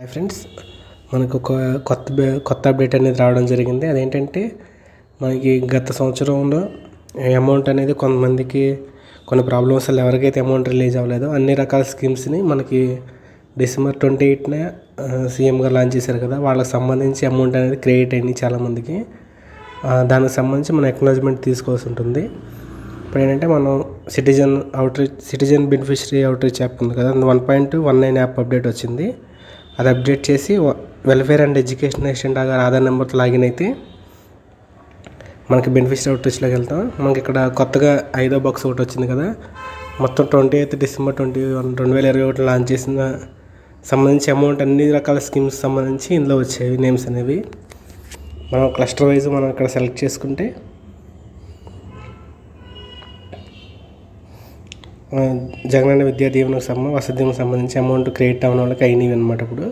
Hi friends మనకు ఒక కొత్త కొత్త అప్డేట్ అనేది రావడం జరిగింది. అదేంటంటే మనకి గత సంవత్సరంలో అమౌంట్ అనేది కొంతమందికి కొన్ని ప్రాబ్లమ్స్ వల్ల ఎవరికైతే అమౌంట్ రిలీజ్ అవ్వలేదో అన్ని రకాల స్కీమ్స్ని మనకి డిసెంబర్ ట్వంటీ ఎయిట్న సీఎం గారు లాంచ్ చేశారు కదా వాళ్ళకి సంబంధించి అమౌంట్ అనేది క్రియేట్ అయింది చాలామందికి దానికి సంబంధించి మనం ఎక్నాలజ్మెంట్ తీసుకోవాల్సి ఉంటుంది. ఇప్పుడు ఏంటంటే మనం citizen outreach citizen beneficiary outreach app ఉంది కదా one point one nine app update వచ్చింది. అది అప్డేట్ చేసి వెల్ఫేర్ అండ్ ఎడ్యుకేషన్ అసిస్టెంట్ గారి ఆధార్ నెంబర్తో లాగిన్ అయితే మనకి బెనిఫిషరీ అవుట్రీచ్లోకి వెళ్తాం. మనకి ఇక్కడ కొత్తగా ఐదో బాక్స్ ఒకటి వచ్చింది కదా. మొత్తం twenty eighth December twenty one రెండు వేల ఇరవై ఒకటి లాంచ్ చేసిన సంబంధించి అమౌంట్ అన్ని రకాల స్కీమ్స్ సంబంధించి ఇందులో వచ్చేవి నేమ్స్ అనేవి. మనం క్లస్టర్ వైజ్ మనం ఇక్కడ సెలెక్ట్ చేసుకుంటే జగనన్న విద్యా దీవెనకు సంబంధం వసతి దీవెనకు సంబంధించి అమౌంట్ క్రియేట్ అవ్వడం వాళ్ళకి అయినవి అనమాట ఇప్పుడు.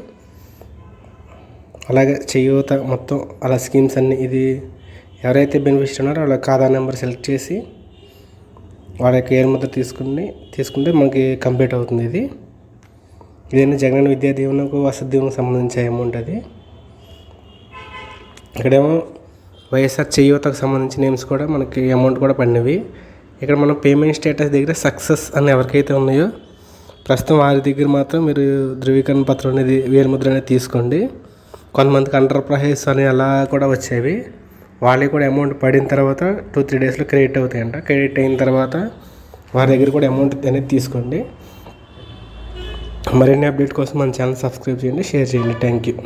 అలాగే చేయూత మొత్తం అలా స్కీమ్స్ అన్నీ ఇది ఎవరైతే బెనిఫిషియర్ ఉన్నారో వాళ్ళ ఆధార్ నెంబర్ సెలెక్ట్ చేసి వాళ్ళ యొక్క ఏర్ ముద్ర తీసుకుని తీసుకుంటే మనకి కంప్లీట్ అవుతుంది ఇది. ఇదేంటి జగనన్న విద్యా దీవెనకు వసతి దీవెనకు సంబంధించి అమౌంట్ అది. ఇక్కడేమో వైఎస్ఆర్ చేయూతకు సంబంధించిన నేమ్స్ కూడా మనకి అమౌంట్ కూడా పడినవి. ఇక్కడ మనం పేమెంట్ స్టేటస్ దగ్గర సక్సెస్ అని ఎవరికైతే ఉన్నాయో ప్రస్తుతం వారి దగ్గర మాత్రం మీరు ధృవీకరణ పత్రం అనేది వేలుముద్ర అనేది తీసుకోండి. కొంతమందికి అండర్ ప్రైస్ అని అలా కూడా వచ్చేవి. వాళ్ళకి కూడా అమౌంట్ పడిన తర్వాత టూ త్రీ డేస్లో క్రెడిట్ అవుతాయంట. క్రెడిట్ అయిన తర్వాత వారి దగ్గర కూడా అమౌంట్ అనేది తీసుకోండి. మరిన్ని అప్డేట్ కోసం మన ఛానల్ సబ్స్క్రైబ్ చేయండి షేర్ చేయండి. Thank you